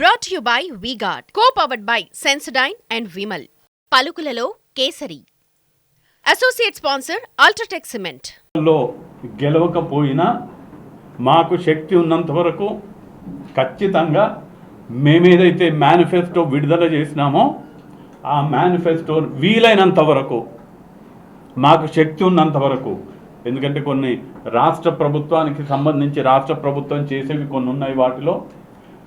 Brought you by V-Guard co powered by Sensodyne and Vimal పలుకులలో Kesari. Associate sponsor UltraTech సిమెంట్లో గెలవకపోయినా మాకు శక్తి ఉన్నంత వరకు ఖచ్చితంగా మేమేదైతే మేనిఫెస్టో విడుదల చేసినామో ఆ మేనిఫెస్టో వీలైనంత వరకు మాకు శక్తి ఉన్నంత వరకు ఎందుకంటే కొన్ని రాష్ట్ర ప్రభుత్వానికి సంబంధించి రాష్ట్ర ప్రభుత్వం చేసేవి కొన్ని ఉన్నాయి వాటిలో.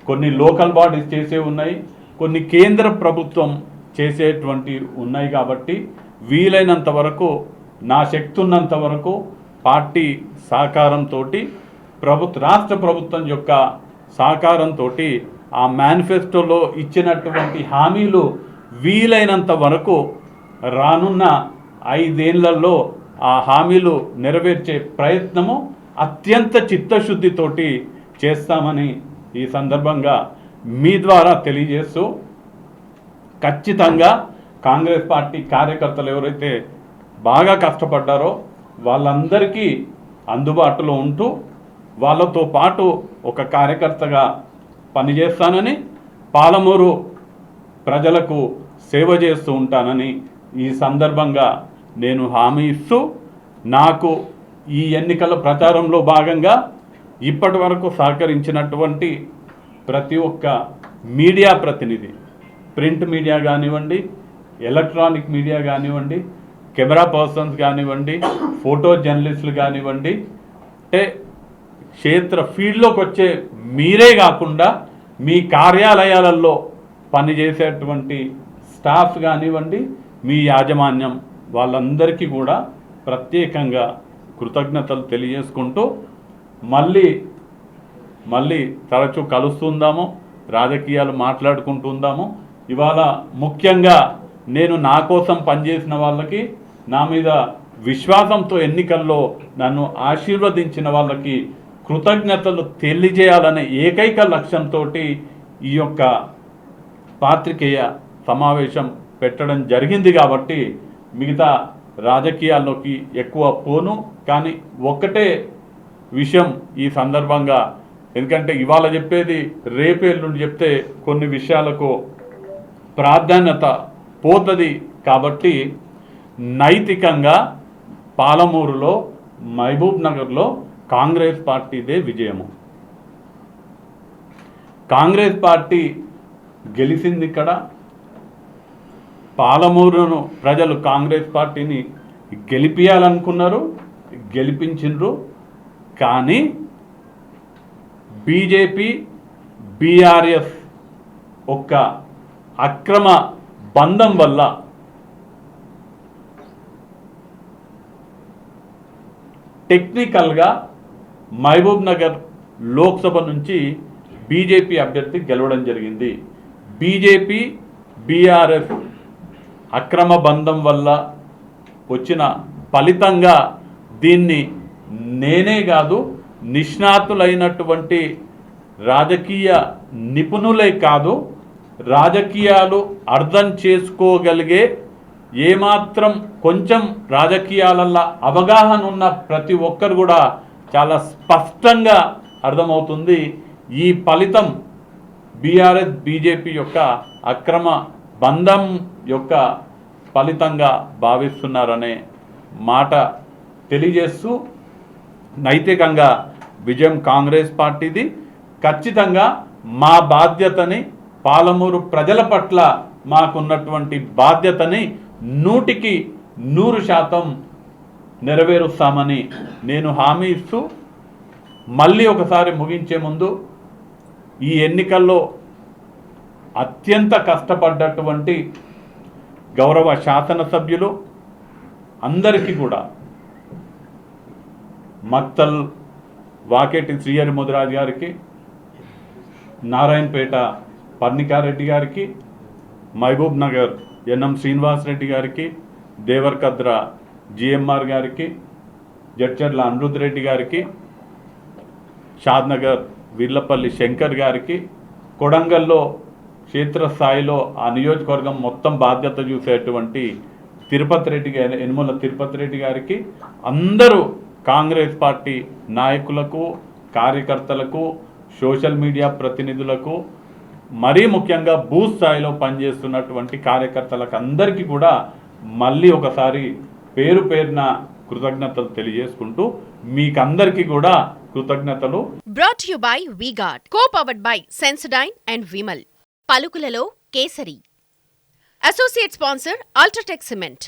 కొన్ని లోకల్ బాడీస్ చేసే ఉన్నాయి కొన్ని కేంద్ర ప్రభుత్వం చేసేటువంటి ఉన్నాయి కాబట్టి వీలైనంత వరకు నా శక్తి ఉన్నంత వరకు పార్టీ సహకారంతో ప్రభుత్వ రాష్ట్ర ప్రభుత్వం యొక్క సహకారంతో ఆ మేనిఫెస్టోలో ఇచ్చినటువంటి హామీలు వీలైనంత వరకు రానున్న ఐదేళ్ళలో ఆ హామీలు నెరవేర్చే ప్రయత్నము అత్యంత చిత్తశుద్ధితోటి చేస్తామని ఈ సందర్భంగా మీ ద్వారా తెలియజేస్తూ ఖచ్చితంగా కాంగ్రెస్ పార్టీ కార్యకర్తలు ఎవరైతే బాగా కష్టపడ్డారో వాళ్ళందరికీ అందుబాటులో ఉంటూ వాళ్ళతో పాటు ఒక కార్యకర్తగా పనిచేస్తానని పాలమూరు ప్రజలకు సేవ చేస్తూ ఉంటానని ఈ సందర్భంగా నేను హామీ ఇస్తూ నాకు ఈ ఎన్నికల ప్రచారంలో భాగంగా ఇప్పటి వరకు సహకరించినటువంటి ప్రతి ఒక్క మీడియా ప్రతినిధి ప్రింట్ మీడియా కానివ్వండి ఎలక్ట్రానిక్ మీడియా కానివ్వండి కెమెరా పర్సన్స్ కానివ్వండి ఫోటో జర్నలిస్టులు కానివ్వండి అంటే క్షేత్ర ఫీల్డ్లోకి వచ్చే మీరే కాకుండా మీ కార్యాలయాలలో పనిచేసేటువంటి స్టాఫ్ కానివ్వండి మీ యాజమాన్యం వాళ్ళందరికీ కూడా ప్రత్యేకంగా కృతజ్ఞతలు తెలియజేసుకుంటూ మళ్ళీ మళ్ళీ తరచూ కలుస్తుందాము రాజకీయాలు మాట్లాడుకుంటుందాము. ఇవాళ ముఖ్యంగా నేను నా కోసం పనిచేసిన వాళ్ళకి నా మీద విశ్వాసంతో ఎన్నికల్లో నన్ను ఆశీర్వదించిన వాళ్ళకి కృతజ్ఞతలు తెలియజేయాలనే ఏకైక లక్ష్యంతో ఈ యొక్క పాత్రికేయ సమావేశం పెట్టడం జరిగింది కాబట్టి మిగతా రాజకీయాల్లోకి ఎక్కువ పోను. కానీ ఒక్కటే విషయం ఈ సందర్భంగా ఎందుకంటే ఇవాళ చెప్పేది రేపే రేపేళ్ళుండి చెప్తే కొన్ని విషయాలకు ప్రాధాన్యత పోతుంది కాబట్టి నైతికంగా పాలమూరులో మహబూబ్ నగర్లో కాంగ్రెస్ పార్టీదే విజయము. కాంగ్రెస్ పార్టీ గెలిచింది ఇక్కడ. పాలమూరును ప్రజలు కాంగ్రెస్ పార్టీని గెలిపించాలనుకున్నారు గెలిపించిండ్రు. కానీ బీజేపీ బీఆర్ఎఫ్ ఒక్క అక్రమ బంధం వల్ల టెక్నికల్గా మహబూబ్ నగర్ లోక్సభ నుంచి బీజేపీ అభ్యర్థి గెలవడం జరిగింది. బీజేపీ బీఆర్ఎఫ్ అక్రమ బంధం వల్ల వచ్చిన ఫలితంగా దీన్ని నేనే కాదు నిష్ణాతులైనటువంటి రాజకీయ నిపుణులే కాదు రాజకీయాలు అర్థం చేసుకోగలిగే ఏమాత్రం కొంచెం రాజకీయాలల్లో అవగాహన ఉన్న ప్రతి ఒక్కరు కూడా చాలా స్పష్టంగా అర్థమవుతుంది. ఈ ఫలితం బీఆర్ఎస్ బీజేపీ యొక్క అక్రమ బంధం యొక్క ఫలితంగా భావిస్తున్నారనే మాట తెలియజేస్తూ నైతికంగా విజయం కాంగ్రెస్ పార్టీది. ఖచ్చితంగా మా బాధ్యతని పాలమూరు ప్రజల పట్ల మాకున్నటువంటి బాధ్యతని నూటికి నూరు శాతం నెరవేరుస్తామని నేను హామీ ఇస్తూ మళ్ళీ ఒకసారి ముగించే ముందు ఈ ఎన్నికల్లో అత్యంత కష్టపడ్డటువంటి గౌరవ శాసనసభ్యులు అందరికీ కూడా మక్తల్ వాకేటి శ్రీహరి ముదిరాజు గారికి నారాయణపేట పర్ణికారెడ్డి గారికి మహబూబ్ నగర్ ఎన్ఎం శ్రీనివాసరెడ్డి గారికి దేవర్కద్ర జిఎంఆర్ గారికి జడ్చర్ల అనిరుద్ రెడ్డి గారికి షాద్నగర్ వీర్లపల్లి శంకర్ గారికి కొడంగల్లో క్షేత్రస్థాయిలో ఆ నియోజకవర్గం మొత్తం బాధ్యత చూసేటువంటి తిరుపతి రెడ్డి గారి యనుమల తిరుపతి రెడ్డి గారికి అందరూ కాంగ్రెస్ పార్టీ నాయకులకు కార్యకర్తలకు సోషల్ మీడియా ప్రతినిధులకు మరీ ముఖ్యంగా భూ స్థాయిలో పనిచేస్తున్నటువంటి కార్యకర్తలకు అందరికీ కూడా మళ్ళీ ఒకసారి పేరు పేరున కృతజ్ఞతలు తెలియజేసుకుంటూ మీకందరికీ కూడా కృతజ్ఞతలు. Brought you by V-Guard co powered by Sensodyne and Vimal పలుకులలో Kesari. Associate sponsor UltraTech cement